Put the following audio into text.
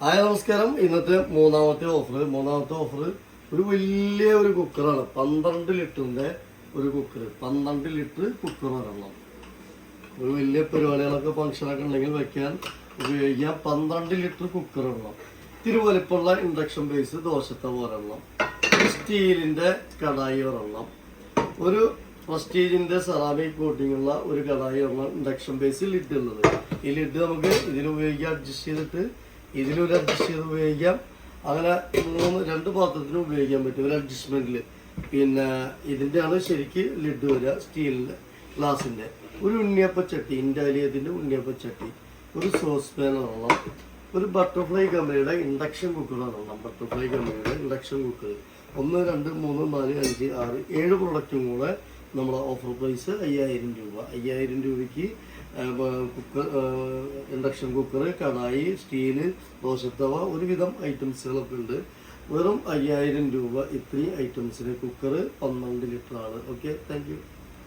Hi നമസ്കാരം. ഇന്നത്തെ മൂന്നാമത്തെ ഓഫർ മൂന്നാമത്തെ ഓഫർ ഒരു വലിയ ഒരു കുക്കറാണ്. പന്ത്രണ്ട് ലിറ്ററിന്റെ ഒരു കുക്കർ പന്ത്രണ്ട് ലിറ്റർ കുക്കർ ഒരെണ്ണം ഒരു വലിയ പരിപാടികളൊക്കെ ഫംഗ്ഷനൊക്കെ ഉണ്ടെങ്കിൽ വെക്കാൻ ഉപയോഗിക്കാം. പന്ത്രണ്ട് ലിറ്റർ കുക്കർ ഒരെണ്ണം ഇത്തിരി വലിപ്പമുള്ള ഇൻഡക്ഷൻ ബേസ് ദോശത്തവ ഒരെണ്ണം സ്റ്റീലിന്റെ കടായി ഒരെണ്ണം ഒരു പ്രസ്റ്റീജിന്റെ സെറാമിക് കോട്ടിംഗ് ഉള്ള ഒരു കടായി ഒരെണ്ണം ഇൻഡക്ഷൻ ബേസിൽ ലിഡ് ഉള്ളത് ഈ ലിഡ് നമുക്ക് ഇതിൽ ഉപയോഗിക്കാം അഡ്ജസ്റ്റ് ചെയ്തിട്ട് ഇതിലൊരു അഡ്ജസ്റ്റ് ചെയ്ത് ഉപയോഗിക്കാം. അങ്ങനെ മൂന്ന് രണ്ട് പാത്രത്തിനും ഉപയോഗിക്കാൻ പറ്റും ഒരു അഡ്ജസ്റ്റ്മെന്റിൽ പിന്നെ ഇതിന്റെയാണ് ശരിക്ക് ലിഡ് വരിക സ്റ്റീലിന്റെ ഗ്ലാസിന്റെ ഒരു ഉണ്ണിയപ്പച്ചട്ടി ഇൻഡാലിയത്തിന്റെ ഉണ്ണിയപ്പച്ചട്ടി ഒരു സോസ് ഒരെണ്ണം. ഒരു ബട്ടർഫ്ലൈ കമ്പനിയുടെ ഇൻഡക്ഷൻ കുക്കറാണോ ബട്ടർഫ്ലൈ കമ്പനിയുടെ ഇൻഡക്ഷൻ കുക്കർ ഒന്ന് രണ്ട് മൂന്ന് നാല് അഞ്ച് ആറ് ഏഴ് പ്രൊഡക്റ്റും കൂടെ നമ്മുടെ ഓഫർ പ്രൈസ് അയ്യായിരം രൂപ. അയ്യായിരം രൂപയ്ക്ക് cooker induction cooker kadai steel ദോശത്തവ ഒരുവിധം ഐറ്റംസുകളൊക്കെ ഉണ്ട്. വെറും അയ്യായിരം രൂപ ഇത്രയും ഐറ്റംസിന് കുക്കർ പന്ത്രണ്ട് ലിറ്ററാണ് ഓക്കെ താങ്ക്